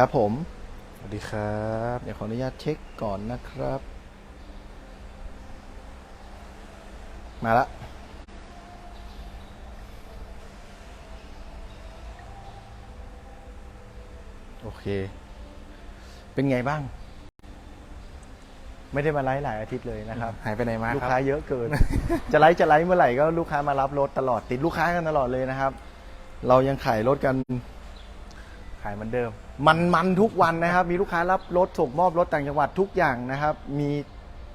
ครับผม สวัสดีครับ เดี๋ยวขออนุญาตเช็คก่อนนะครับ มาละโอเค เป็นไงบ้าง ไม่ได้มาไลฟ์หลายอาทิตย์เลยนะครับ หายไปไหนมาลูกครับค้าเยอะเกิน จะไลฟ์จะไลฟ์เมื่อไหร่ก็ลูกค้ามารับรถตลอดติดลูกค้ากันตลอดเลยนะครับ เรายังขายรถกัน ขายเหมือนเดิม มันมันทุกวันนะครับ มีลูกค้ารับรถส่งมอบรถต่างจังหวัดทุกอย่างนะครับ มี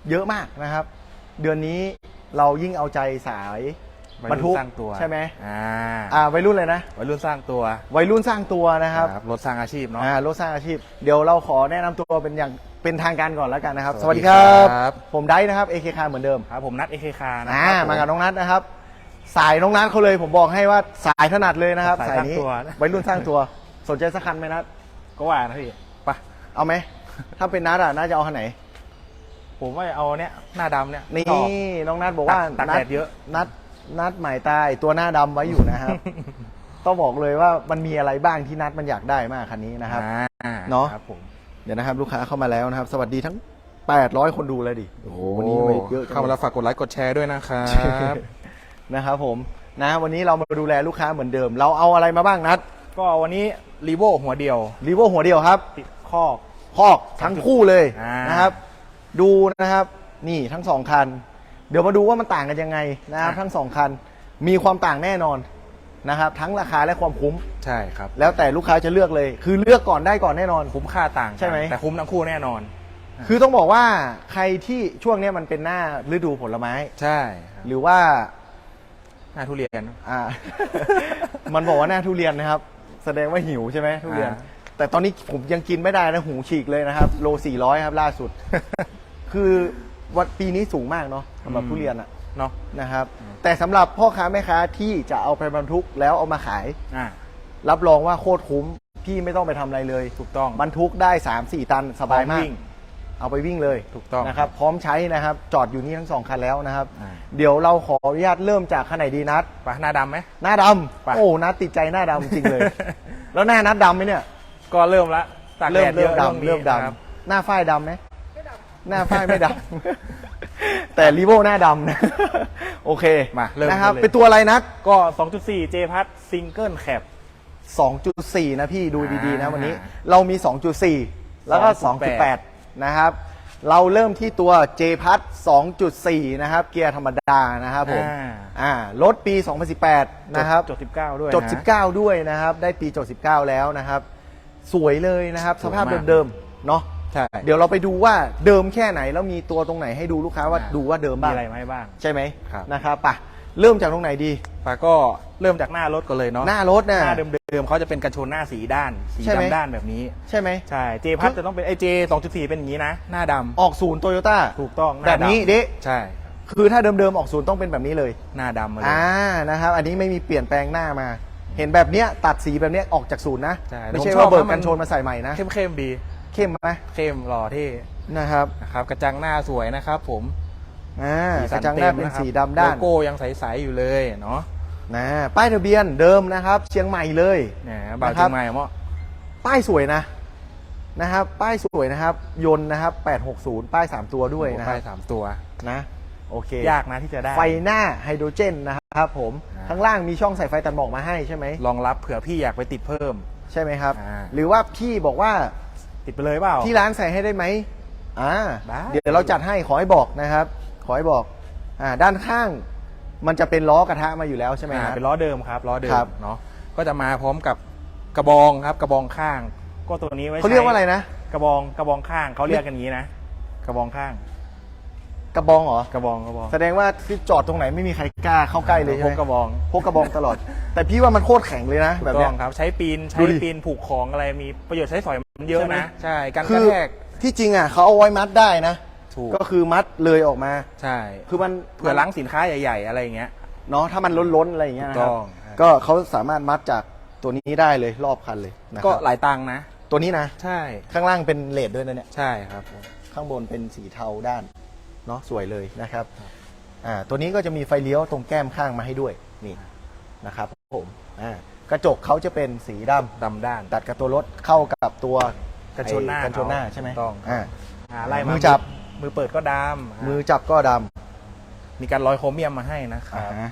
เยอะมากนะครับ เดือนนี้เรายิ่งเอาใจสายวัยบรรุ่รทุกนสร้างตัวใช่ไหมอ่าอ่าวัยรุ่นเลยนะ วัยรุ่นสร้างตัววัยรุ่นสร้างตัวนะครับ รถสร้างอาชีพเนาะ อ่ารถสร้างอาชีพ เดี๋ยวเราขอแนะนำตัวเป็นอย่างเป็นทางการก่อนแล้วกันนะครับสสวัวัสสดีดีครับครับผมไดซ์นะครับ AK คาเหมือนเดิมครับผมนัดเอเคคานะอ่าครับมากับน้องนัทนะครับ สายน้องนัทเขาเลยผมบอกให้ว่าสายถนัดเลยนะครับสายสร้างนี้ตัวนะ วัยรุ่นสร้างตัว สนใจสักคันไหมนัทก็ว่านะพี่ไปะเอาไหม ถ้าเป็นนัทอะน่าจะเอาคันไหน ผมว่าเอาเนี้ยหน้าดำเนี้ยนี่ชอบ น้องนัทบอกว่าตากนัแดดเยอะ นัดนัดหมายตายตัวหน้าดำไว้อยู่นะครับ ต้องบอกเลยว่ามันมีอะไรบ้างที่นัดมันอยากได้มากคันนี้นะครับ อ่าเนาะครับผมเดี๋ยวนะครับ ลูกค้าเข้ามาแล้วนะครับ สวัสดีทั้ง 800 คนดูเลยดิโอ้โหวันนี้ทำไมเยอะจัง เข้ามาแล้วฝากกดไลค์กดแชร์ด้วยนะครับ นะครับผมนะวันนี้เรามาดูแลลูกค้าเหมือนเดิม เราเอาอะไรมาบ้างนัด ก็วันนี้ รีโวหัวเดียวรีโวหัวเดียวครับติดคอก คอกทั้งคู่เลยอ่าน นะครับ ดูนะครับ นี่ทั้งสองคัน เดี๋ยวมาดูว่ามันต่างกันยังไงนะครับทั้งสองคันมีความต่างแน่นอนนะครับ ทั้งราคาและความคุ้ม ใช่ครับแล้วแต่ลูกค้าจะเลือกเลย คือเลือกก่อนได้ก่อนแน่นอน คุ้มค่าต่างกันใช่ไหม แต่คุ้มทั้งคู่แน่นอน คือต้องบอกว่าใครที่ช่วงเนี้ยมันเป็นหน้าฤดูผลไม้ ใช่ครับหรือว่า หน้าทุเรียน อ่า มันบอกว่าหน้าทุเรียนนะครับ แสดงว่าหิวใช่ไหมทุเรียน อ่า แต่ตอนนี้ผมยังกินไม่ได้นะหูฉีกเลยนะครับ โลสี่ร้อยครับล่าสุด คือวันปีนี้สูงมากเนาะสำหรับทุเรียนอะเนาะนะครับ แต่สำหรับพ่อค้าแม่ค้าที่จะเอาไปบรรทุกแล้วเอามาขาย อ่ารับรองว่าโคตรคุ้ม พี่ไม่ต้องไปทำอะไรเลย ถูกต้อง บรรทุกได้ 3 4 ตันสบายมากวิ่ง เอาไปวิ่งเลยถูกต้องนะครับ พร้อมใช้นะครับ จอดอยู่นี่ทั้งสองคันแล้วนะครับ อ่า เดี๋ยวเราขออนุญาตเริ่มจากคันไหนดีนัดไปหน้าดำไหม หน้าดไปำโอ้นัดติดใจหน้าดำจริงเลย แล้วหน้านัดดำไหมเนี่ย ก็เริ่มละตากเริ่มแดเริ่มยอะดำช่วงนี้เริ่มดครับำหน้าฝ้ายดำไหมหน้าฝ้ายไม่ดำ แต่รีโวหน้าดำนะ โอเคมาเริ่มนะครับกันเลย เป็นตัวอะไรนัด ก็ 2.4 J พัทซิงเกิลแคป 2.4 นะพี่ดูดีๆนะอ่าวันนี้เรามี 2.4 แล้วก็ 2.8 2.8 นะครับ เราเริ่มที่ตัว J พัท2.4 นะครับ เกียร์ธรรมดานะครับผมอ่า อ่ารถปี 2018 นะครับจด 19 ด้วยจดนะ19 ด้วยนะครับ ได้ปีจด 19 แล้วนะครับ สวยเลยนะครับสสวยมากภาพเดิมๆเนาะใช่เดี๋ยวเราไปดูว่าเดิมแค่ไหนแล้วมีตัวตรงไหนให้ดูลูกค้าว่าอ่าดูว่าเดิมมีบ้าง อะไรไหมบ้าง ใช่ไหมครับ นะครับป่ะ เริ่มจากตรงไหนดีปาก็เริ่มจากหน้ารถก่อนเลยเนาะหน้ารถหนะน้าเดิมๆเขาจะเป็นกันชนหน้าสีด้าน สีใช่ไหม ดำด้านแบบนี้ ใช่ไหม ใช่ J พัทจะต้องเป็นไอ J 2.4เป็นอย่างนี้นะ หน้าดำออกศูนย์โตโยต้าถูกต้องหแบบนี้ดำดิใช่ คือถ้าเดิมๆออกศูนย์ต้องเป็นแบบนี้เลยหน้าดำมาเลย อ่านะครับ อันนี้ไม่มีเปลี่ยนแปลงหน้ามา เห็นแบบเนี้ยตัดสีแบบเนี้ยออกจากศูนย์นะ ใช่ไม่ใช่ผมชอว่าบเบิกนะมันกันชนมาใส่ใหม่นะเข้มๆดี เข้มไหมเข้มหล่อเท่นะครับ นะครับกระจังหน้าสวยนะครับผม อ่าสีกสัระจังหน้าเป็นต็มะครับสีดำด้าน โลโก้ยังใสๆอยู่เลยเนาะนะป้ายทะเบียนเดิมนะครับ เชียงใหม่เลยเนี่ยบาวนะครับเชียงใหม่เหมาะป้ายสวยนะนะครับ ป้ายสวยนะครับ ยนต์นะครับ 860 ป้าย 3 ตัวด้วยนะคป้ารับยสามตัวนะโอเค ยากนะที่จะได้ ไฟหน้าไฮโดรเจนนะครับผมอ่าข้างล่างมีช่องใส่ไฟตัดหมอกมาให้ใช่ไหมรองรับเผื่อพี่อยากไปติดเพิ่มใช่ไหมครับอ่าหรือว่าพี่บอกว่าติดไปเลยเปล่า ที่ร้านใส่ให้ได้ไหมอ่าได้เดี๋ยวเราจัดให้ขอให้บอกนะครับ ขอให้บอกอ่าด้านข้าง มันจะเป็นล้อกระทะมาอยู่แล้วใช่ไหมอ่าครับเป็นล้อเดิมครับล้อเดิครัมบเนาะก็จะมาพร้อมกับกระบองครับกระบองข้าง ก็ตัวนี้ไว้เขาเรียกว่าอะไรใช้นะ กระบองกระบองข้างเขาเรียกกันอย่างนี้นะกระบองข้างกระบองเหรอ กระบองกระบองแสดงว่าที่จอดตรงไหนไม่มีใครกล้าเข้าใกล้เลยใช่พไหกมกระบองพกกระบองตลอด แต่พี่ว่ามันโคตรแข็งเลยนะ แบบถูกเนี้ต้อยงครับใช้ปีนใช้ดูดิปีนผูกของอะไรมีประโยชน์ใช้สอยมันเยอะใช่ไหม นะใช่กันกคืระอแทกที่จริงอะเขาเอาไว้มัดได้นะ ถูก ก็คือมัดเลยออกมา ใช่คือมันเผื่อล้างสินค้าใหญ่ ๆ อะไรอย่างเงี้ย เนาะถ้ามันล้นๆอะไรอย่างเงี้ยนะครับถูกต้อง ก็เขาสามารถมัดจากตัวนี้ได้เลยรอบคันเลยนะครับก็หลายตังค์นะ ตัวนี้นะ ใช่ข้างล่างเป็นเลดด้วยนะเนี่ย ใช่ครับผม ข้างบนเป็นสีเทาด้านเนาะสวยเลยนะครับอ่าตัวนี้ก็จะมีไฟเลี้ยวตรงแก้มข้างมาให้ด้วยนี่นะครับผมอ่ากระจกเขาจะเป็นสีดำดำด้าน ตัดกับตัวรถเข้ากับตัวกันชนหน้าไอ้กันชนหน้าใช่ไหมถูกต้อง อ่า อ่าไล่มืมาอจับ มือเปิดก็ดำมือจับก็ดมีการร้อยโครเมียมมาให้นะคำรับอ่า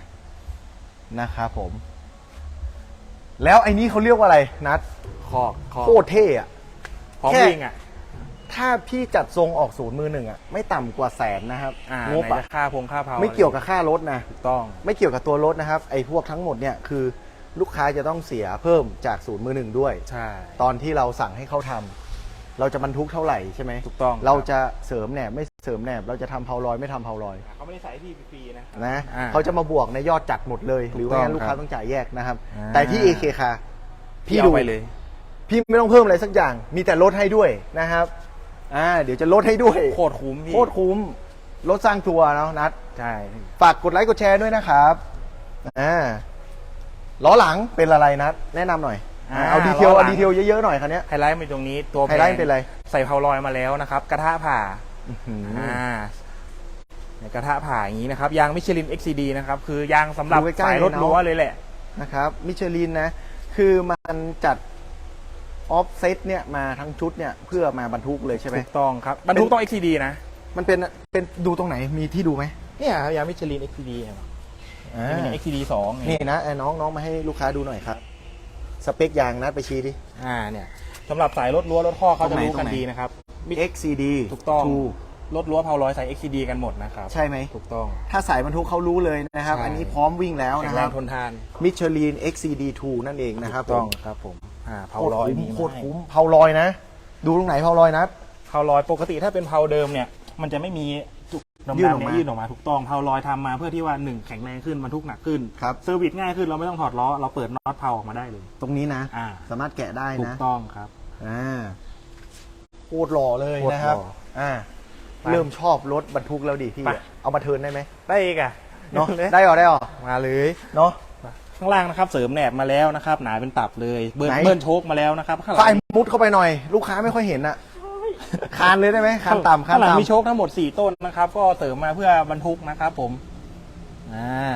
นะครับผม แล้วไอ้นี้เขาเรียกว่าอะไรนัดคอกคอกโคตรเท่อะ พร้อมแค่ วิ่งอะ ถ้าพี่จัดทรงออกศูนย์มือหนึ่งอะไม่ต่ำกว่าแสนนะครับอ่างบไหนอะจะค่าพงค่าเผาไม่เกี่ยวกับค่ารถนะ ถูกต้อง ไม่เกี่ยวกับตัวรถนะครับ ไอ้พวกทั้งหมดเนี่ยคือลูกค้าจะต้องเสียเพิ่มจากศูนย์มือหนึ่งด้วย ใช่ ตอนที่เราสั่งให้เขาทำ เราจะบรรทุกเท่าไหร่ใช่ไหมถูกต้องเราจะเสริมแหนบไม่เสริมแหนบเราจะทำเพาลอยไม่ทำเพาลอยเขาไม่ได้ใส่ให้พี่ฟรีๆนะ นะอ่าเขาจะมาบวกในยอดจัดหมดเลย หรือว่าถูกต้องงั้นลูกค้าครับต้องจ่ายแยกนะครับ อ่า แต่ที่ AK ค่ะพี่พี่เอาดูไปเลย พี่ไม่ต้องเพิ่มอะไรสักอย่าง มีแต่ลดให้ด้วยนะครับ อ่า เดี๋ยวจะลดให้ด้วย โคตรคุ้มพี่โคตรคุ้ม ลดสร้างตัวเนาะนัด ใช่ ฝากกดไลค์กดแชร์ด้วยนะครับ อ่า ล้อหลังเป็นอะไรนัด แนะนำหน่อย อ่าเอาดีเทลเอาดีเทลเยอะๆหน่อยคันเนี้ย ไฮไลท์เป็นตรงนี้ตัวไฮไลท์เป็นอะไร ใส่เพาลอยมาแล้วนะครับ กระทะผ่าอื้อหืออ่าเนี่ยกระทะผ่าอย่างนี้นะครับ ยางมิชลิน XCD นะครับ คือยางสำหรับดูใกล้ๆสายรถเลยเนอะ รั้วเลยแหละ นะครับมิชลินนะ คือมันจัดออฟเซตเนี่ยมาทั้งชุดเนี่ยเพื่อมาบรรทุกเลยใช่ไหม ถูกต้องครับบรรทุกต้อง XCD นะ มันเป็นเป็นดูตรงไหนมีที่ดูไหมเนี่ยครับยางมิชลิน XCD เห็นไหมอ่ามี XCD สองนี่นะไอ้น้องน้องมาให้ลูกค้าดูหน่อยครับ สเปคยางนัดไปชี้ดิ อ่าเนี่ยสำหรับสายรถรั้วรถข้อเขาตรจะงไหนรู้ตรกังนไหนดีนะครับ XCD ถูกต้อง2รถรั้วเพาลอยใส่ XCD กันหมดนะครับใช่ไหม ถูกต้อง ถ้าสายบรรทุกเขารู้เลยนะครับ ใช่ อันนี้พร้อมวิ่งแล้วแข็นะงคแรรังบทนทานมิชลิน XCD 2 นั่นเองนะครับถูกต้องผมครับผมอ่าเพาโคตรลอยคุ้มมีโคตรให้คุ้มเผาลอยนะ ดูตรงไหนเผาลอยนัดเพาลอยปกติถ้าเป็นเพาเดิมเนี่ย มันจะไม่มีจุก ดำยื่นอๆอกเนี่ยมายื่นออกมาถูกต้องเพาลอยทำมาเพื่อที่ว่าหนึ่งแข็งแรงขึ้นบรรทุกหนักขึ้นครับ เซอร์วิสง่ายขึ้นเราไม่ต้องถอดล้อเราเปิดน็อตเพาออกมาได้เลย ตรงนี้นะ อ่า สามารถแกะได้ถูกนะต้องครับ อ่าโคตรหล่อเลยโคตรนะครับหล่ออ่า ไปเริ่มชอบรถบรรทุกแล้วดิพี่ ไป เอามาเทิร์นได้ไหมได้อีกอะเนาะเลยได้หรอได้หรอมาเลยเนาะ ข้างล่างนะครับเสริมแหนบมาแล้วนะครับ หนาเป็นตับเลย เบิร์นไหน เบิร์นโชคมาแล้วนะครับข้างหไฟลังมุดเข้าไปหน่อย ลูกค้าไม่ค่อยเห็นอะ คานเลยได้ไหมคานต่ำคาข้านงหลังมีต่ำโชคทั้งหมด 4 ต้นนะครับ ก็เสริมมาเพื่อบรรทุกนะครับผมอ่า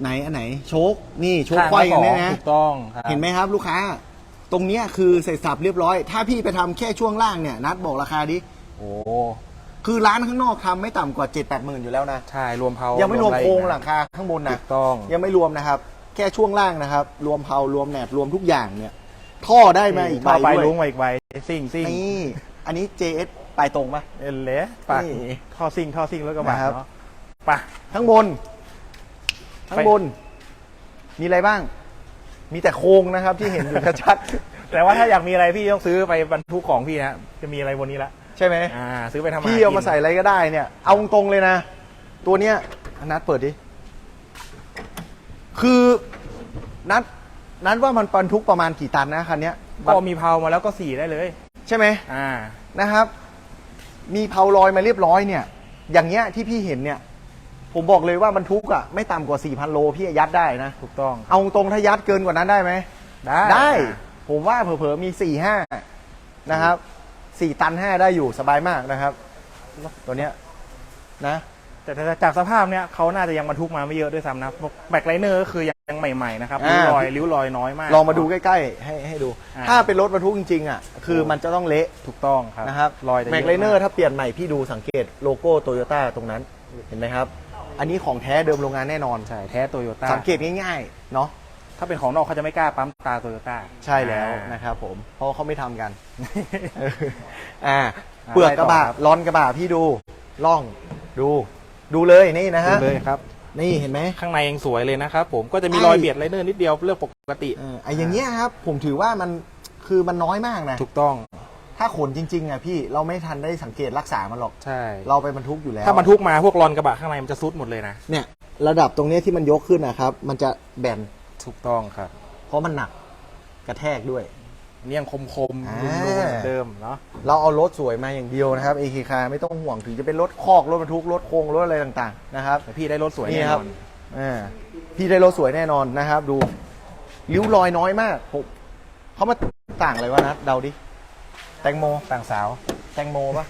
ไหนอันไหน โชคนี่โชคข้างควายกันละเนี่ยสองนะ ถูกต้องครับ เห็นไหมครับลูกค้า ตรงเนี้ยคือเสร็จสับเรียบร้อย ถ้าพี่ไปทำแค่ช่วงล่างเนี่ย นัดบอกราคาดิ โอ้คือร้านข้างนอกทำไม่ต่ำกว่า7จ็ดแปดหมื่นอยู่แล้วนะ ใช่รวมเพายัยังไม่รวมโครงหลังคาข้างบนถูนะ กต้องยังไม่รวมนะครับ แค่ช่วงล่างนะครับ รวมเพารวมแหนบรวมทุกอย่างเนี่ย ท่อได้มาอีกใบต่อไปด้วยลุงมาอีกใบซิ่งซิ่งนี่ อันนี้ JS ปลายตรงปะ เอลเละปากนี่ท่อซิ่งท่อซิ่งแล้วก็บะนะครับ เนาะไปะ ข้างบน ข้างบน มีอะไรบ้าง มีแต่โครงนะครับที่เห็นอยู่ชัดแต่ว่าถ้าอยากมีอะไรพี่ต้องซื้อไปบรรทุกของพี่นะจะมีอะไรบนนี้ละๆใช่ไหม อ่า ซื้อไปทำหพี่เอามาใส่อะไรก็ได้เนี่ย เอาตรงๆเลยนะ ตัวเนี้ยนัดเปิดดิ คือนัดนัดว่ามันบรรทุกประมาณกี่ตันนะคันเนี้ยก็มีเพามาแล้วก็สี่ได้เลยใช่ไหมอ่านะครับ มีเพาลอยมาเรียบร้อยเนี่ย อย่างเงี้ยที่พี่เห็นเนี่ย ผมบอกเลยว่าบรรทุกอะไม่ต่ำกว่า 4,000 โลพี่ยัดได้นะ ถูกต้องเอาตรงถ้ายัดเกินกว่านั้นได้ไหมได้ได้ ผมว่าเผลอๆมี4ี่ห้านะครับสี่ตันห้าได้อยู่สบายมากนะครับ ตัวเนี้ยนะ แต่แต่จากสภาพเนี้ยเขาน่าจะยังบรรทุกมาไม่เยอะด้วยซ้ำนะแบ็คไลเนอร์ก็คือยังใหม่ๆนะครับริ้วรอยริ้วรอยน้อยมาก ลองมาดูใกล้ๆ ให้ให้ดูอ่าถ้าเป็นรถบรรทุกจริงๆอะคือมันจะต้องเละถูกต้องครับนะครับรอยจะแม็กยะไลเนอร์มากถ้าเปลี่ยนใหม่พี่ดูสังเกตโลโก้โตโยต้าตรงนั้นเห็นไหมครับ อันนี้ของแท้เดิมโรงงานแน่นอนใช่แท้โตโยต้าสังเกตง่ายๆเนาะถ้าเป็นของนอกเขาจะไม่กล้าปั๊มตาโตโยต้าใช่แล้วอ่านะครับผมเพราะเขาไม่ทำกันอ่าอ่าเปลือกกระบะไปต่อครับร้อนกระบะพี่ดูล่องดู ดูเลยนี่นะฮะ ดูเลยครับ นี่เห็นไหมข้างในยังสวยเลยนะครับผมก็จะมีใช่รอยเบียดไลเนอร์นิดเดียวเรื่องปกติ เออไอ้อย่างเงี้ยครับ ผมถือว่ามันคือมันน้อยมากนะ ถูกต้องถ้าขนจริงๆอะพี่เราไม่ทันได้สังเกตรักษามันหรอก ใช่เราไปบรรทุกอยู่แล้วถ้าบรรทุกมาพวกรอนกระบะข้างในมันจะซุดหมดเลยนะเนี่ยระดับตรงเนี้ยที่มันยกขึ้นนะครับ มันจะแบนถูกต้องครับ เพราะมันหนักกระแทกด้วย เนี่ยยังคมคมๆอ่าดูๆเหมือนเดิมเนาะเราเอารถสวยมาอย่างเดียวนะครับ AK คาไม่ต้องห่วงถึงจะเป็นรถคอกรถบรรทุกรถโครงรถอะไรต่างๆนะครับ แต่พี่ได้รถสวยนี่แน่คนรับ อนอ่าพี่ได้รถสวยแน่นอนนะครับ ดูริ้วรอยน้อยมากผมเขามาต่างอะไรวะนะเดาดิ แตงโมต่างสาว แตงโมปะ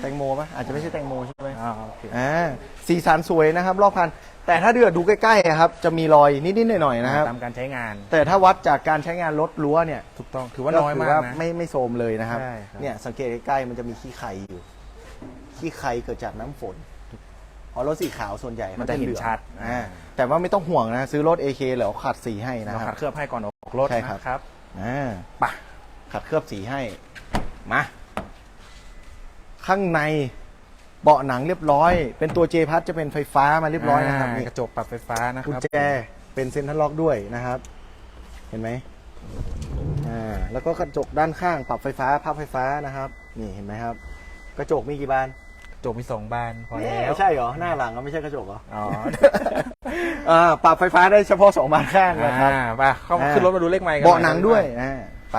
แตงโมปะอาจจะไม่ใช่แตงโมใช่ไหมอ่าโอเคอ่าสีสันสวยนะครับ รอบคัน แต่ถ้าเดือดดูใกล้ๆอะครับ จะมีรอยนิดๆหน่อยๆนะครับ ตามการใช้งาน แต่ถ้าวัดจากการใช้งานรถรั้วเนี่ยถูกต้องถือว่าน้อยมากถืนะ ไม่ไม่โทรมเลยนะครับ ใช่ครับ เนี่ยสังเกตใกล้ๆมันจะมีขี้ไข่อยู่ ขี้ไข่เกิดจากน้ำฝนเพราะรถสีขาวส่วนใหญ่มันจะเห็นหลืองชัด อ่าแต่ว่าไม่ต้องห่วงนะ ซื้อรถ AK แล้วขัดสีให้นะเราคขัรัดบ เคลือบให้ก่อนออกรถใช่ครับ นะครับอ่าปะขัดเคลือบสีให้ มา ข้างในเบาะหนังเรียบร้อย เป็นตัวเจพัทจะเป็นไฟฟ้ามาเรียบร้อยนะครับนี่กระจกปรับไฟฟ้านะคกุญรับแจเป็นเซ็นทรัลล็อกด้วยนะครับ เห็นไหมอ่าแล้วก็กระจกด้านข้างปรับไฟฟ้าพับไฟฟ้านะครับ นี่เห็นไหมครับ กระจกมีกี่บานกระจกมีสองบานพอแล้วไม่ใช่เหรอหน้าหลังก็ไม่ใช่กระจกเหรออ๋ออ่าปรับไฟฟ้าได้เฉพาะสองบานข้างนะครับ อ่าไปเข้าอ่า ขึ้นรถมาดูเลขไมค์กัเบาะหนังด้วยอ่าไป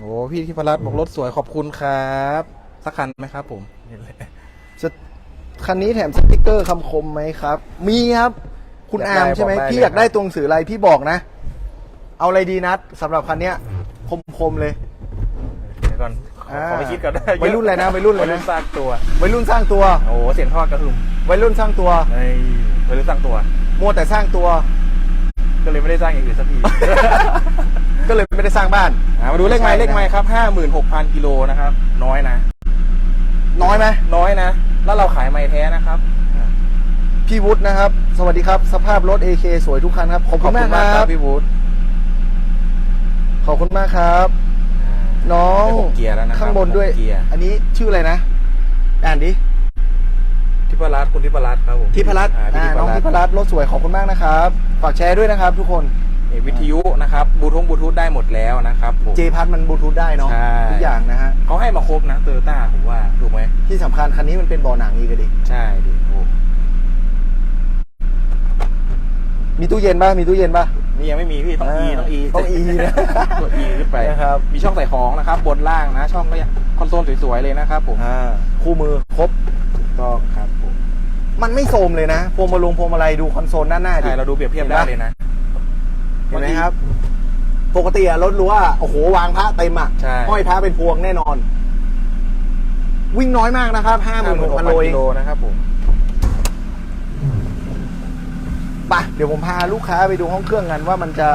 โอ้พี่ที่พรัตน์บอกรถสวยขอบคุณครับ สักคันไหมครับ ผมสตคันนี้แถมสติกเกอร์คำคมไหมครับ มีครับ คุณอาร์มใช่ไหมพี่อยากได้ตัวหนังสืออะไรพี่บอกนะ เอาอะไรดีนัดสำหรับคันเนี้ยคมๆเลยเดี๋ยวก่อนขออ่าขอไปคิดก่อนได้วัยรุ่นอะไรนะวัยรุ่นอะไรนะวัยรุ่นสร้างตัววัยรุ่นสร้างตัวโอ้เสียงทอดกระหึ่มวัยรุ่นสร้างตัวเฮ้ยวัยรุ่นสร้างตัว มัวแต่สร้างตัว ก็เลยไม่ได้สร้างอย่างอื่นสักที ก็เลยไม่ได้สร้างบ้านอ่ามาดูเลขไมล์ใช่นะเลขไมล์ครับห้าหมื่นหกพันกิโลนะครับ น้อยนะ น้อยไหมน้อยนะ แล้วเราขายไม้แท้นะครับ พี่วุฒินะครับ สวัสดีครับ สภาพรถ AK สวยทุกคันครับ ขอบคุณมากครับพี่วูดขอบคุณมากครับ น้องเป็นหกเกียร์แล้วนะครับข้างบนด้วยหกเกียร์อันนี้ชื่ออะไรนะ อ่านดิทิ พรัตน์คุณทิพรัตน์ครับผมทิพรัตน์อ่าอ่าพี่น้องทิทิพพรัตน์รัตน์รถสวยขอบคุณมากนะครับ ฝากแชร์ด้วยนะครับทุกคนนี่วิทยุนะครับบลูทูธบลูทูธได้หมดแล้วนะครับผม เจพัทมันบลูทูธได้เนาะใช่ ทุกอย่างนะฮะ เขาให้มาครบนะโตโยต้าผมว่าถูกไหมที่สำคัญคันนี้มันเป็นเบาะหนังอีกอะดิ ใช่ดิโอ้มีตู้เย็นป่ะ มีตู้เย็นป่ะ นี่ยังไม่มีพี่ต้อง E ต้อง E ต้อง E นะตัว E ขึ้นไปนะครับ มีช่องใส่ของนะครับ บนล่างนะ ช่องก็ยังคอนโซลสวยๆเลยนะครับผมอ่า คู่มือครบถูกต้องครับผ มมันไม่โทรมเลยนะพวงมาลงพวงมาลัยดูคอนโซลด้านหน้าดิ ใช่เราดูเปรียบเทียบได้เลยนะ เห็นไหมครับ ปกติอะรถรู้ว่าโอ้โหวางพระเต็มอะใช่ ห้อยพระเป็นพวงแน่นอน วิ่งน้อยมากนะครับห้าหมื่นหกพันโลเอง กิโลนะครับผมไปะเดี๋ยวผมพาลูกค้าไปดูห้องเครื่องกันว่ามันจะ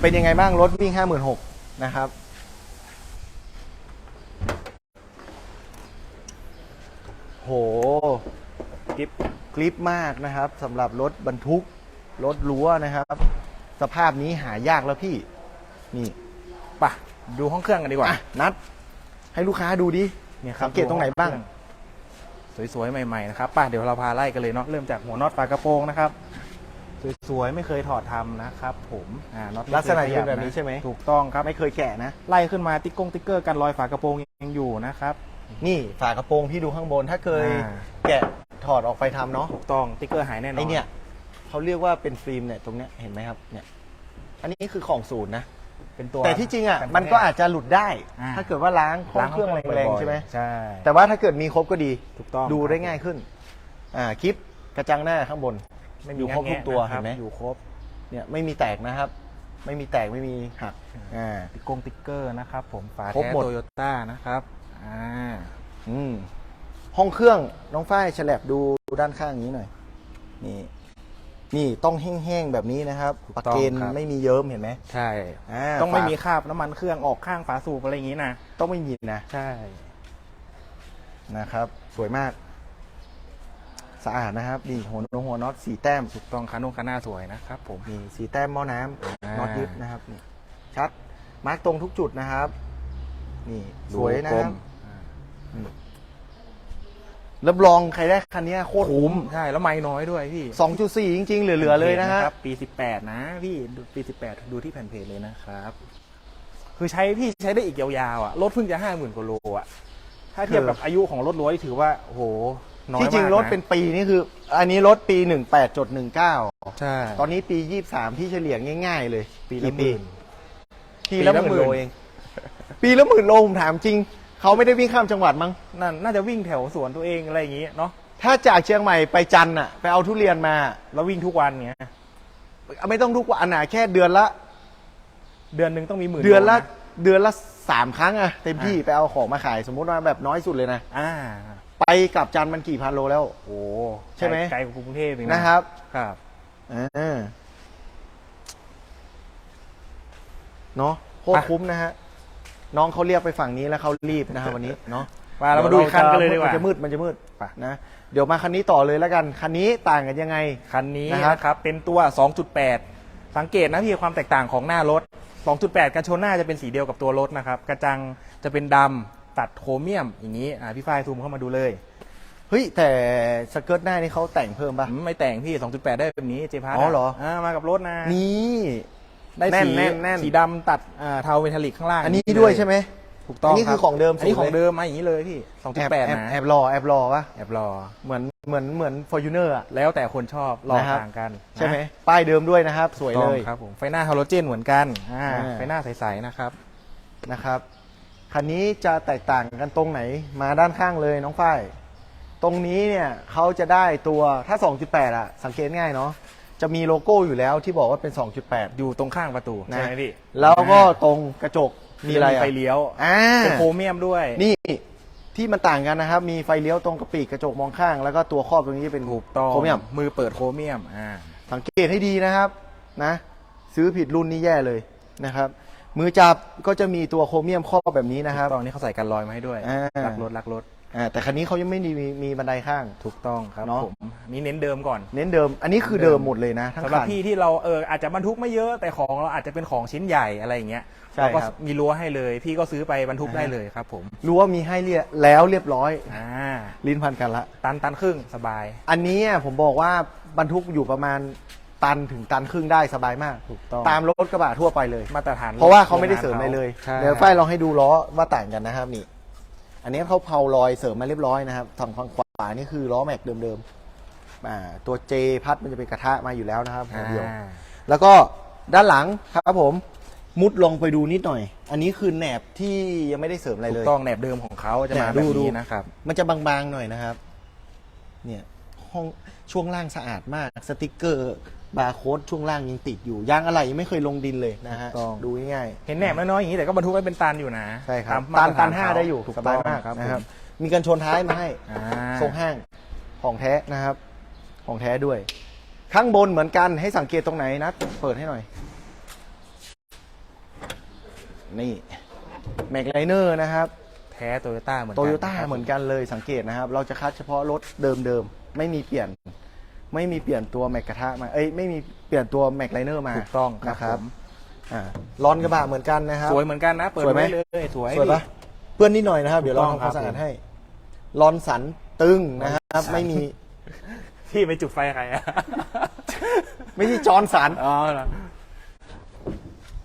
เป็นยังไงบ้างรถวิ่งห้าหมื่นหกนะครับ โห คลิปคลิปมากนะครับสำหรับรถบรรทุกรถรั้วนะครับ สภาพนี้หายากแล้วพี่ นี่ปะดูห้องเครื่องกันดีกว่าอะนัด ให้ลูกค้าดูดิเนี่ยครับสังเกตตรงไหนบ้าง สวยๆ ใหม่ๆ นะครับป่ะเดี๋ยวเราพาไล่กันเลยเนาะเริ่มจากหัวน็อตฝากระโปรงนะครับ สวยๆ ไม่เคยถอดทำนะครับ ผมอ่าน็อตไม่ลักษณะเคยขเป็ยันแบบนี้ใช่ไหมถูกต้องครับไม่เคยแกะนะ ไล่ขึ้นมาติ๊กกงติ๊กเกอร์กันรอยฝากระโปรงยังอยู่นะครับ นี่ฝากระโปรงพี่ดูข้างบนถ้าเคยอ่าแกะ ถอดออกไปทำเนาะถูกต้องติ๊กเกอร์หายแน่นอนไอเนี่ยเขาเรียกว่าเป็นฟิล์มเนี่ยตรงเนี้ยเห็นไหมครับเนี่ยอันนี้คือของศูนย์นะ เป็นตัว แต่ที่จริงอะกัแมันก็อาจจะหลุดได้ อ่า ถ้าเกิดว่าล้างห้องเครื่องล้าแรงบ่อยๆใช่ไหมใช่แต่ว่าถ้าเกิดมีครบก็ดี ถูกต้องดูได้ง่ายขึ้น อ่าคลิปกระจังหน้าข้างบน ไม่อยู่ครบทุกตัวแงะะเห็นไหม อยู่ครบเนี่ยไม่มีแตกนะครับ ไม่มีแตกไม่มีหัก อ่า ติ๊กกงติ๊กเกอร์นะครับผมฝาครบแท้หมด โตโยต้านะครับอ่าอืม ห้องเครื่องน้องฝ้ายฉลับดูด้านข้างนี้หน่อย นี่ นี่ต้องแห้งๆแบบนี้นะครับถูกปากต้องเกนครับ ไม่มีเยิ้มเห็นไหมใช่อ่าต้องไม่ฝามีคราบน้ำมันเครื่องออกข้างฝาสูบอะไรอย่างนี้นะ ต้องไม่มีนะ ใช่ นะครับ สวยมาก สะอาดนะครับนี่หัวนงหัวน็อตสีแต้มถูกต้องคานุ่งคาหน้าสวยนะครับผม นี่สีแต้มหม้อน้อ่าำน็อตยึดนะครับนี่ชัดมาร์กตรงทุกจุดนะครับ นี่สวยนะดูคกลรับม รับรองใครได้คันนี้โคตรคุ้มใช่แล้วไม่น้อยด้วยพี่ 2.4 จริง ๆ เหลือ ๆ เลยนะฮะครับปี 18 นะ พี่ดูปี 18 ดูที่แผ่นเพจเลยนะครับ คือใช้พี่ใช้ได้อีกยาวๆอะรถเพิ่งจะ 50,000กว่าโลอะ ถ้าเทียบกับอายุของรถร้อยถือว่าโอ้โหน้อยที่จริงมากรถเป็นปีนี่คือ อันนี้รถปี 18.19 ใช่ ตอนนี้ปี 23ที่เฉลี่ยง่ายๆ เลย ปีละหมื่นปีละปีละหมื่นหมื่โลนเองปีละหมื่นโลผมถามจริง เขาไม่ได้วิ่งข้ามจังหวัดมั้งนั่นน่าจะวิ่งแถวสวนตัวเองอะไรอย่างงี้เนาะถ้าจากเชียงใหม่ไปจันทร์อะไปเอาทุเรียนมาแล้ววิ่งทุกวันเงี้ยไม่ต้องทุกวันนะแค่เดือนละ เดือนหนึ่งต้องมีหมื่นเดือนละ โเดือนละสามครั้งอะเต็มที่ไปเอาของมาขายสมมุติว่าแบบน้อยสุดเลยนะอ่าไปกลับจันทร์มันกี่พันโลแล้ว โอ้ใช่ไหม ไกลกว่ากรุงเทพอีกนะนะครับ ครับ อ่าเนาะโคตรคุ้มนะฮะ น้องเขาเรียกไปฝั่งนี้แล้วเขารีบนะครับวันนี้เนาะมาเรามาดูอีกคันกันเลยดีกว่ามันจะมืดมันจะมืดไป นะเดี๋ยวมาคันนี้ต่อเลยแล้วกันคันนี้ต่างกันยังไง คันนี้นะครับ นะครับเป็นตัว 2.8 สังเกตนะพี่ความแตกต่างของหน้ารถ 2.8 กันชนหน้าจะเป็นสีเดียวกับตัวรถนะครับ กระจังจะเป็นดำตัดโครเมียมอย่างนี้อ่าพี่ฝ้ายซูมเข้ามาดูเลยเฮ้ยแต่สเกิร์ตหน้านี่เขาแต่งเพิ่มป่ะ อืมไม่แต่งพี่ 2.8 ได้แบบนี้เจพาร์อ๋อเหรอ มากับรถนะ นี่ ได้แน่นสีแน่นแน่น สีดำตัดอ่าเทาเมทัลลิกข้างล่างอันนี้ด้วยใช่ไหม ถูกต้องอันนี้คือรับของเดิมอันนี้สุดของเลยเดิมมาอย่างนี้เลยพี่แอบแอบ2.8นะแอบรอแอบรอป่ะแอบรอ เหมือนเหมือนเหมือนฟอร์จูเนอร์อะแล้วแต่คนชอบลองนะครับต่างกันใช่ไหมนะป้ายเดิมด้วยนะครับ สวยถูกเลต้องยครับผมไฟหน้าฮาโลเจนเหมือนกันอ่าอ่า ไฟหน้าใสๆนะครับ นะครับคันนี้จะแตกต่างกันตรงไหนมาด้านข้างเลยน้องฝ้าย ตรงนี้เนี่ยเขาจะได้ตัวถ้า 2.8 อะ สังเกตง่ายเนาะ จะมีโลโก้อยู่แล้วที่บอกว่าเป็น 2.8 อยู่ตรงข้างประตูนะใช่ไหมพี่ แล้วก็ตรงกระจกมีอะไรมีอะไฟเลี้ยวอ่าเป็นโครเมียมด้วย นี่ที่มันต่างกันนะครับ มีไฟเลี้ยวตรงกระปีกกระจกมองข้าง แล้วก็ตัวครอบตรงนี้เป็นถูกต้องโครเมียม มือเปิดโครเมียมอ่าสังเกตให้ดีนะครับนะ ซื้อผิดรุ่นนี่แย่เลยนะครับ มือจับก็จะมีตัวโครเมียมครอบแบบนี้นะครับตอนนี้เขาใส่กันรอยมาให้ด้วยอ่า รักรถรักรถ อ่าแต่คันนี้เขายังไม่มีมีมีบันไดข้าง ถูกต้องครับเนอะผมนี่เน้นเดิมก่อนเน้นเดิม อันนี้คือเดิมหมดเลยนะทั้งสำหรับคัน พี่ที่เราเอออาจจะบรรทุกไม่เยอะแต่ของเราอาจจะเป็นของชิ้นใหญ่อะไรอย่างเงี้ยใช่เราก็ครับ มีรั้วให้เลย พี่ก็ซื้อไปบรรทุกอ่าได้เลยครับ ผมรู้ว่ามีให้เรียแล้วเรียบร้อย อ่าลิ้นพันกันละ ตันตันครึ่งสบายอันนี้อะผมบอกว่าบรรทุกอยู่ประมาณตันถึงตันครึ่งได้สบายมาก ถูกต้องตามรถกระบะทั่วไปเลย มาตรฐานเพราะว่าเขาไม่ได้เสริมอะไรเลย ใช่ เดี๋ยวฝ้ายลองให้ดูล้อว่าต่างกันนะครับนี่ อันนี้เขาเผารอยเสริมมาเรียบร้อยนะครับฝั่งฝั่งขวานี่คือล้อแม็กเดิมๆอ่าตัวเจพัดมันจะเป็นกระทะมาอยู่แล้วนะครับหัวเดียวอ่าแล้วก็ด้านหลังครับผมมุดลงไปดูนิดหน่อย อันนี้คือแหนบที่ยังไม่ได้เสริมอะไรถูเลกยต้องแหนบเดิมของเขาจะมาเนี่ยแบบดูดูนี้นะครับ มันจะบางๆหน่อยนะครับ เนี่ยห้องช่วงล่างสะอาดมาก สติกเกอร์ บาร์โค้ดช่วงล่างยังติดอยู่ยางอะไรยังไม่เคยลงดินเลยนะฮะถูกต้อง ดูง่ายเห็นแหนบน้อยๆอย่างนี้แต่ก็บรรทุกได้เป็นตันอยู่นะๆใช่ครับตาตัมนมาตัตรนฐห้าเขได้อยู่ถูกสบายต้องมากครับนะครับผมมีกันชนท้ายมาให้อ่าทรงห้างของแท้นะครับ ของแท้ด้วย ข้างบนเหมือนกันให้สังเกตตรงไหนนะเปิดให้หน่อย นี่แม็กไลเนอร์นะครับแท้โตโยต้าเหมือนโตกันโยต้าครับเหมือนกันเลยสังเกตนะครับ เราจะคัดเฉพาะรถเดิมๆ ไม่มีเปลี่ยน ไม่มีเปลี่ยนตัวแม็กกระทะมา เอ้ยไม่มีเปลี่ยนตัวแม็กไลเนอร์มาถูกต้องครับนะครับผม อ่าลอนกระบะเหมือนกันนะครับ สวยเหมือนกันนะ เปิดสวยไหม ไว้เลยสวย สวยปะเปื้อนนิดหน่อยนะครับ เดี๋ยวเราถูกต้องทำความสะอาครัดบให้ลอนสันตึงนะครับสันไม่มีพี่ไปจุดไฟใครอะ ไม่ใช่จอนสัน อ๋อเหรอ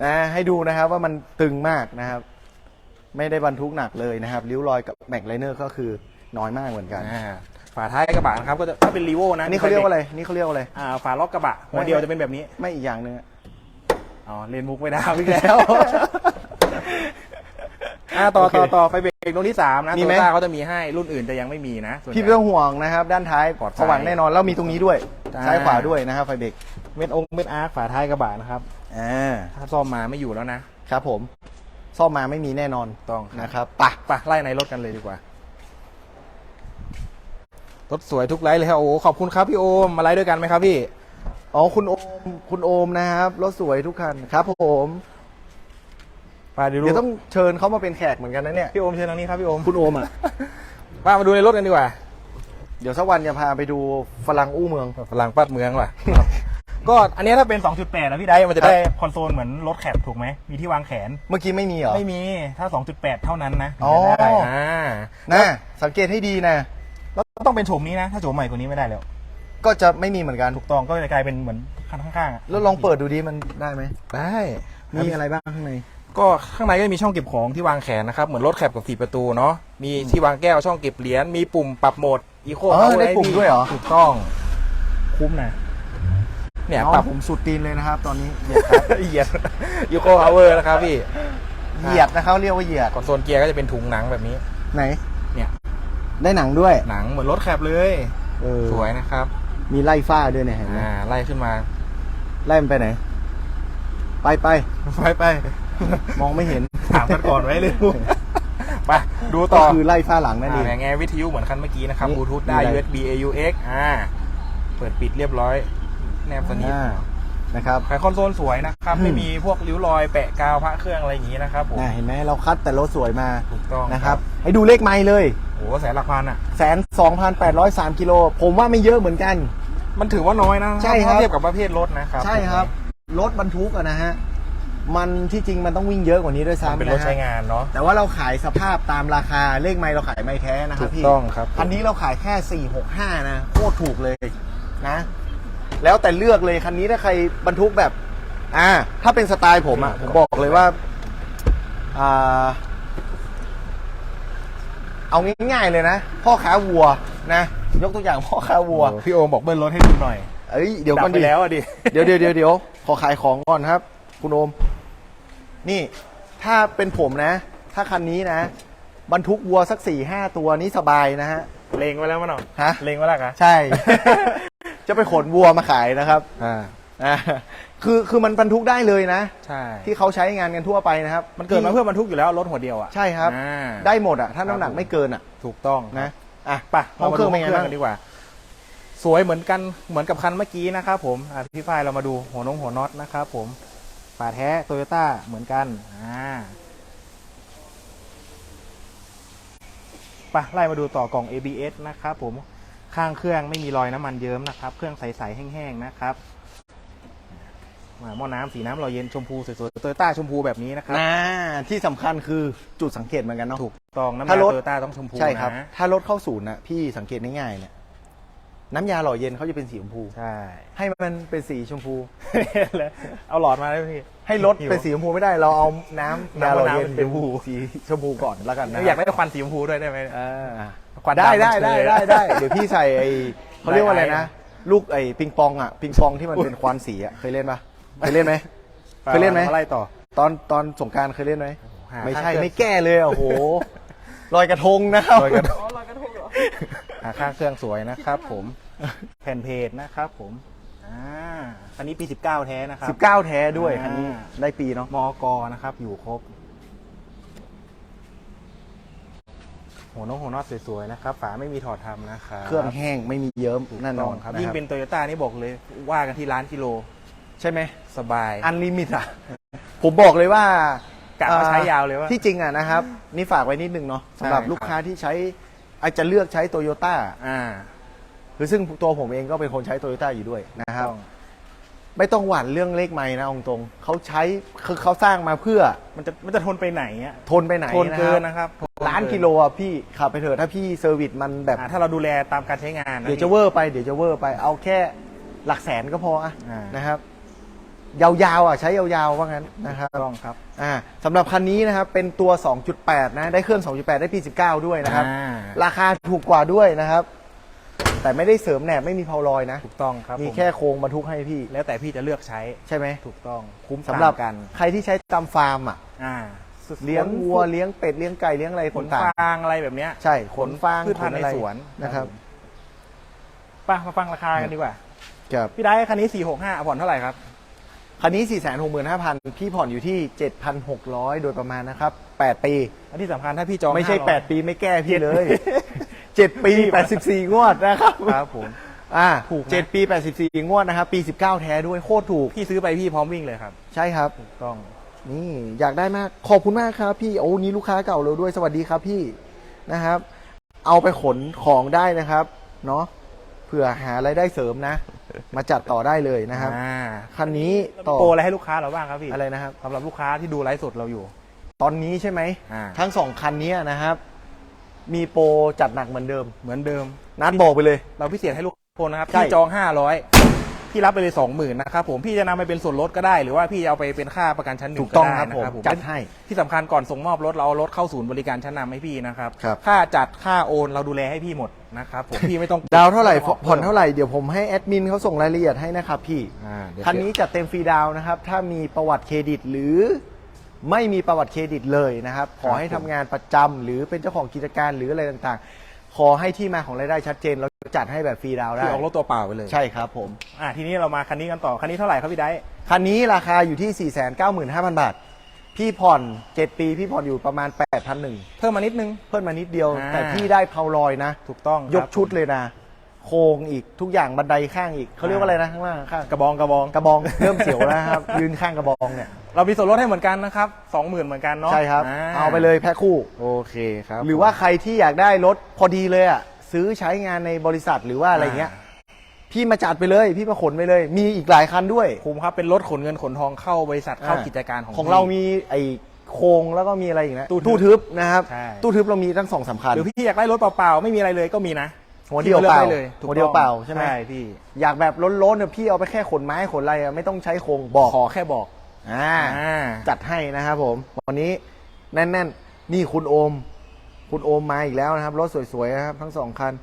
นะให้ดูนะครับว่ามันตึงมากนะครับ ไม่ได้บรรทุกหนักเลยนะครับริ้วรอยกับแม็กไลเนอร์ก็คือน้อยมากเหมือนกัน อ่า ฝาท้ายกระบะนะครับก็จะถ้าเป็นรีโวนะนี่เขาเรียกว่าอะไร นี่เขาเรียกว่าอะไร อ่าฝาล็อกกระบะหัวเดียวจะเป็นแบบนี้ไม่อีกอย่างหนึ่งอะอ๋อเล่นมุกไม่ได้อีกแล้วอ่าต่อโอเคต่อต่อไฟเบรกตรงที่สามนะมีโตไหม โยต้าเขาจะมีให้รุ่นอื่นจะยังไม่มีนะส่วนใหญ่พี่ไม่ต้องห่วงนะครับ ด้านท้ายปลอดภัยสว่างแน่นอนแล้วมีตรงนี้ด้วยจ้า ซ้ายขวาด้วยนะครับไฟเบรกเม็ดองค์เม็ดอาร์คฝาท้ายกระบะนะครับอ่าถ้าซ่อมมาไม่อยู่แล้วนะครับผมซ่อมมาไม่มีแน่นอนต้องนะครับปะ ไปไล่ในรถกันเลยดีกว่า รถสวยทุกไลท์เลยครับโอ้โหขอบคุณครับพี่โอมมาไลท์ด้วยกันไหมครับพี่อ๋อคุณโอมคุณโอมนะครับรถสวยทุกคันครับ ผมไปดูเดี๋ยวต้องเชิญเขามาเป็นแขกเหมือนกันนะเนี่ยพี่โอมเชิญทางนี้ครับพี่โอมคุณโอมอะ มามาดูในรถกันดีกว่า เดี๋ยวสักวันจะพาไปดูฝรั่งอู้เมืองฝรั่งปัดเมืองว่ะก็อันนี้ถ้าเป็น 2.8 นะพี่ได้มันจะได้คอนโซลเหมือนรถแคปถูกไหม มีที่วางแขน เมื่อกี้ไม่มีเหรอ ไม่มี ถ้า 2.8 เท่านั้นนะ อ๋อถึงจะได้อ่านะสังเกตให้ดีนะ แล้วต้องเป็นโฉมนี้นะ ถ้าโฉมใหม่กว่านี้ไม่ได้แล้ว ก็จะไม่มีเหมือนกัน ถูกต้องก็จะกลายเป็นเหมือนคันข้างๆอะแล้วลองเปิดดูดิมันได้ไหมได้ มีอะไรบ้างข้างใน ก็ข้างในก็จะมีช่องเก็บของที่วางแขนนะครับเหมือนรถแคปกับสี่ประตูเนาะมีที่วางแก้วช่องเก็บเหรียญมีปุ่มปรับโหมดอีโคอ๋อได้ปุ่มด้วยเหรอ ถูกต้อง คุ้มนะเนี่ยเอาปรับผมสุดตีนเลยนะครับ ตอนนี้เหยียดอีโคพาวเวอร์นะครับพี่เหยียดนะเขาเรียกว่าเหยียดคอนโซลเกียร์ก็จะเป็นถุงหนังแบบนี้ ไหนเนี่ย ได้หนังด้วย หนังเหมือนรถแคปเลย เออสวยนะครับมีไล่ฟ้าด้วยเนี่ยเห็นไหมอ่าไล่ขึ้นมา ไล่มันไปไหน ไปไปไปไปมองไม่เห็นถามกันก่อนไว้เลยไปไปดูก็ต่อคือไล่ฝ้าหลังนั่นเองอ่าแงวิทยุเหมือนคันเมื่อกี้นะครับนี่บลูทูธได้ มีอะไร USB AUX อ่า เปิดปิดเรียบร้อย แนบสนิท อ่า นะครับไฟคอนโซลสวยนะครับอืมไม่มีพวกริ้วรอยแปะกาวพระเครื่องอะไรอย่างนี้นะครับผมน่าเห็นไหมเราคัดแต่รถสวยมาถูกต้องนะครับให้ดูเลขไม้เลยโอ้โหแสนหลักพันอะแสนสองพันแปดร้อยสามกิโลผมว่าไม่เยอะเหมือนกัน มันถือว่าน้อยนะใช่ครับถ้าเทียบกับประเภทรถนะครับ ใช่ครับรถบรรทุกอะนะฮะมันที่จริงมันต้องวิ่งเยอะกว่านี้ด้วยมันซ้ำเป็นรถนะใช้ฮะงานเนาะแต่ว่าเราขายสภาพตามราคาเลขไม้เราขายไม่แท้นะครัถูบกพี่ต้องครับคันนี้เราขายแค่465นะโคตรถูกเลยนะ แล้วแต่เลือกเลยคันนี้ถ้าใครบรรทุกแบบ อ่า ถ้าเป็นสไตล์ผมอะผมบอกเลยว่าอ่า เอาง่ายๆเลยนะ พ่อค้าวัวนะ ยกตัวอย่างพ่อค้าวัวโอ้พี่โอมบอกเบิ้ลรถให้ดูหน่อย เอ้ยเดี๋ยวดัก่อบนไปดิแล้วอะดิ เดี๋ยวเดี๋ยวเดี๋ยวเดี๋ยวขอขายของก่อนครับ คุณโอม นี่ ถ้าเป็นผมนะ ถ้าคันนี้นะ บรรทุกวัวสักสี่ห้าตัวนี้สบายนะฮะเลงไว้แล้วมั้งเนาะฮะเลงไว้แล้วกะใช่ จะไปขนวัวมาขายนะครับอ่าอ่าคือคือมันบรรทุกได้เลยนะ ใช่ที่เขาใช้งานกันทั่วไปนะครับมันเกิดมาเพื่อบรรทุกอยู่แล้วรถหัวเดียวอะใช่ครับ อ่าได้หมดอะถ้าน้ำหนักไม่เกินอะถูกต้องนะ อะไปห้องเครื่องเป็นไงบ้าง กันดีกว่า สวยเหมือนกันเหมือนกับคันเมื่อกี้นะครับผมอะพี่ฝ้ายเรามาดูหัวนงหัวน็อตนะครับผมฝาแท้โตโยต้าเหมือนกันอ่าไปไล่มาดูต่อกล่อง ABS นะครับผม ข้างเครื่องไม่มีรอยน้ำมันเยิ้มนะครับ เครื่องใสๆแห้งๆนะครับอ่าหม้อน้ำสีน้ำรอยเย็นชมพูสวยๆโตโยต้าชมพูแบบนี้นะครับนะที่สำคัญคือจุดสังเกตเหมือนกันเนาะถูกต้องน้ำยาถ้ารถโตโยต้าต้องชมพูใช่ครับนะถ้ารถเข้าศูนย์นะพี่สังเกตง่ายๆเนี่ยน้ำยาหล่อเย็นเขาจะเป็นสีชมพู ใช่ ให้มันเป็นสีชมพู เอาหลอดมาได้ไหมพี่ ให้รถเป็นสีชมพูไม่ได้ เราเอาน้ำน้ำยาหล่อเย็นน้ำเป็นชมพูสีชมพูก่อนแล้วกันนะ อยากได้ควันสีชมพูด้วยได้ไหมอ่า ควันได้ดำได้มันได้เฉยได้ได้เดี๋ยวพี่ใส่ไอเขาเรียกว่าอะไรได้นะ ลูกไอปิงปองอะปิงปองที่มันเป็นควันสีอะเคยเล่นปะเคยเล่นไหมเคยเล่นไหมอาไล่ต่อ ตอนตอนสงกรารเคยเล่นไหมหาไม่ใช่ข้างเครื่องไม่แก้เลยอะโอ้โหลอยกระทงนะครับลอยกระทงหาข้างเครื่องสวยนะครับ ผมแผ่นเพจนะครับ ผมอ่าคันนี้ปี 19 แท้นะครับสิบเก้าแท้ด้วยอ่าคันนี้ได้ปีเนาะมอกนะครับอยู่ครบ หัวน้องหัวน็อตสวยๆนะครับฝาไม่มีถอดทำนะครับเครื่องแห้งไม่มีเยิ้มถูกแน่นต้ออนงครับะยิ่งเป็นโตโยต้านี่บอกเลยว่ากันที่ล้านกิโล ใช่ไหมสบายอันลิมิตอะ ผมบอกเลยว่ากะว่าใช้ยาวเลยว่าที่จริงอะนะครับ นี่ฝากไว้นิดนึงเนาะสำหรับใช่ครับลูกค้าที่ใช้อาจจะเลือกใช้โตโยต้าอ่าคือซึ่งตัวผมเองก็เป็นคนใช้โตโยต้าอยู่ด้วยนะครับต้อง ไม่ต้องหวั่นเรื่องเลขไม้นะองตรงเขาใช้คือเขาสร้างมาเพื่อมันจะมันจะทนไปไหนอะทนไปไหนทนเกินนะนะครับทล้านกิโลอะพี่ขับไปเถอะถ้าพี่เซอร์วิสมันแบบอ่าถ้าเราดูแลตามการใช้งานนเดี๋ยวจะเวอร์ไปเดี๋ยวจะเวอร์ไปเอาแค่หลักแสนก็พออะอ่านนะครับ ยาวๆอะใช้ยาวๆว่างั้นนะครับต้องครับอ่าสำหรับคันนี้นะครับเป็นตัว 2.8 นะ ได้เครื่อง 2.8 ได้ปี 19 ด้วยนะครับอ่าราคาถูกกว่าด้วยนะครับ แต่ไม่ได้เสริมแหนบไม่มีเพลาลอยนะ ถูกต้องครับมีผแค่โครงบรรทุกให้พี่ แล้วแต่พี่จะเลือกใช้ใช่ไหมถูกต้องคุ้มสำหรับต่างกัน ใครที่ใช้ตามฟาร์มอะอ่าเลี้ยงวัวเลี้ยงเป็ดเลี้ยงไก่เลี้ยงอะไรขนต่างฟางอะไรแบบเนี้ยๆใช่ขนฟางพืชพันธุ์ขในอะไรสวนนะครับไป่ะมาฟังราคากันดีกว่าครับพี่ได้คันนี้465ผ่อนเท่าไหร่ครับคันนี้ 465,000 พี่ผ่อนอยู่ที่ 7,600 โดยประมาณนะครับ 8 ปี อันที่สำคัญถ้าพี่จองไม่ใช่500 8ปีไม่แก้พี่เลย 7ปี84งวดนะครับครับผม อ่าถูกนะ เจ็ดปี84งวดนะครับ ปี19แท้ด้วยโคตรถูก พี่ซื้อไปพี่พร้อมวิ่งเลยครับ ใช่ครับ ถูกต้อง นี่อยากได้มาก ขอบคุณมากครับ พี่โอ้นี่ลูกค้าเก่าเราด้วยสวัสดีครับพี่นะครับ เอาไปขนของได้นะครับเนาะเผื่อหารายได้เสริมนะ มาจัดต่อได้เลยนะครับอ่าคันนี้ต่อโปรอะไรให้ลูกค้าเราบ้างครับพี่อะไรนะครับ สำหรับลูกค้าที่ดูไลฟ์สดเราอยู่ ตอนนี้ใช่ไหมอ่า ทั้งสองคันนี้นะครับ มีโปรจัดหนักเหมือนเดิม เหมือนเดิม นัดบอกไปเลย เราพิเศษให้ลูกคนนะครับใช่ พี่จอง 500 พี่รับไปเลย 20,000นะครับผมพี่จะนำไปเป็นส่วนลดก็ได้ หรือว่าพี่จะเอาไปเป็นค่าประกันชั้นหนึ่งถูกต้องได้ครับนะผมผมจัดให้ ที่สำคัญก่อนส่งมอบรถเราเอารถเข้าศูนย์บริการชั้นนำให้พี่นะครับครับ ค่าจัดค่าโอนเราดูแลให้พี่หมดนะครับผมพี่ไม่ต้องดาวเท่าไหร่ผ่อนผ่อนพิ่มเท่าไหร่เดี๋ยวผมให้แอดมินเขาส่งรายละเอียดให้นะครับพี่ อ่าเดี๋ยวคันนี้จัดเต็มฟรีดาวน์นะครับ ถ้ามีประวัติเครดิตหรือ ไม่มีประวัติเครดิตเลยนะครับ ขอให้ทำงานประจำหรือเป็นเจ้าของกิจการหรืออะไรต่างๆ ขอให้ที่มาของรายได้ชัดเจน เราจัดให้แบบฟรีดาวน์ได้พี่ออกรถตัวเปล่าไปเลย ใช่ครับผม อ่าทีนี้เรามาคันนี้กันต่อ คันนี้เท่าไหร่ครับพี่ได้ คันนี้ราคาอยู่ที่ 495,000 บาท พี่ผ่อน 7 ปี พี่ผ่อนอยู่ประมาณ8 0 0 1เพิ่มมานิดนึง เพิ่มมานิดเดียว อ่า แต่พี่ได้เพาลอยนะ ถูกต้องครับยกชุดเลยนะ โครงอีกทุกอย่างบันไดข้างอีกเขาเรียกว่าอะไรนะข้างล่างข้างกระบองกระบองกระบองเริ่มเสียวแล้วครับ ยืนข้างกระบองเนี่ยเรามีส่วนลดให้เหมือนกันนะครับสองหมื่นเหมือนกันเนาะใช่ครับาเอาไปเลยแพ็คคู่โอเคครับ หรือว่าใครที่อยากได้รถพอดีเลยอะซื้อใช้งานในบริษัทหรือว่าอะไรเงี้ยพี่มาจัดไปเลยพี่มาขนไปเลย มีอีกหลายคันด้วยคุ้มครับเป็นรถขนเงินขนทองเข้าบริษัทเข้ากิจการของของพี่เรามีไอ้โครงแล้วก็มีอะไรอีกนะตู้ทึบตู้ทึบนะครับใช่ตู้ทึบเรามีทั้งสองสามคันหรือพี่อยากได้รถเปล่าๆไม่มีอะไรเลยก็มีนะ หัวเดียวเปล่าพี่ลือกได้เลยถูกหัวเดียวต้องเปล่าใช่ไหมใช่พี่ อยากแบบล้นๆเนี่ยพี่เอาไปแค่ขนไม้ขนอะไรอะไม่ต้องใช้โครงบอกขอแค่บอกอ่าอ่าจัดให้นะครับผมวันนี้แน่นๆ นี่คุณโอม คุณโอมมาอีกแล้วนะครับรถสวยๆนะครับ ทั้งสองคัน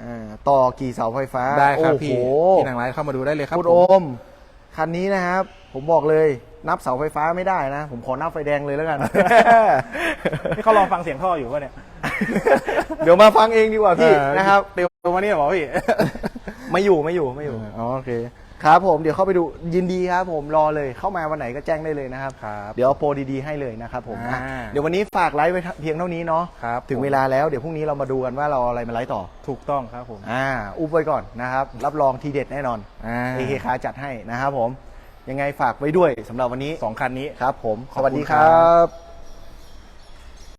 อ่าต่อกี่เสาไฟฟ้าได้ครับโอ้พี่โห พี่นางร้ายเข้ามาดูได้เลยครับคุณผโอมม คันนี้นะครับ ผมบอกเลยนับเสาไฟฟ้าไม่ได้นะ ผมขอนับไฟแดงเลยแล้วกัน นี่เขาลองฟังเสียงท่ออยู่ป่ะเนี่ย เดี๋ยวมาฟังเองดีกว่าพี่เออ นะครับเตียวมาเนี่ยเหรอพี่ ไม่อยู่ไม่อยู่ไม่อยู่ อ๋อโอเคครับผมเดี๋ยวเข้าไปดูยินดีครับผมรอเลยเข้ามาวันไหนก็แจ้งได้เลยนะครับ ครับเดี๋ยวเอาโปรดีๆให้เลยนะครับผมอ่าอะเดี๋ยววันนี้ฝากไลฟ์ไว้เพียงเท่านี้เนาะครับถึงผม เวลาแล้วเดี๋ยวพรุ่งนี้เรามาดูกันว่าเราเอาอะไรมาไลฟ์ต่อถูกต้องครับผม อ่าอุบไว้ก่อนนะครับ รับรองทีเด็ดแน่นอนอ่า เอเคคาจัดให้นะครับผมยังไงฝากไว้ด้วยสำหรับวันนี้สองคันนี้ ครับผมขสอบคุณ วัสดีคครัรับ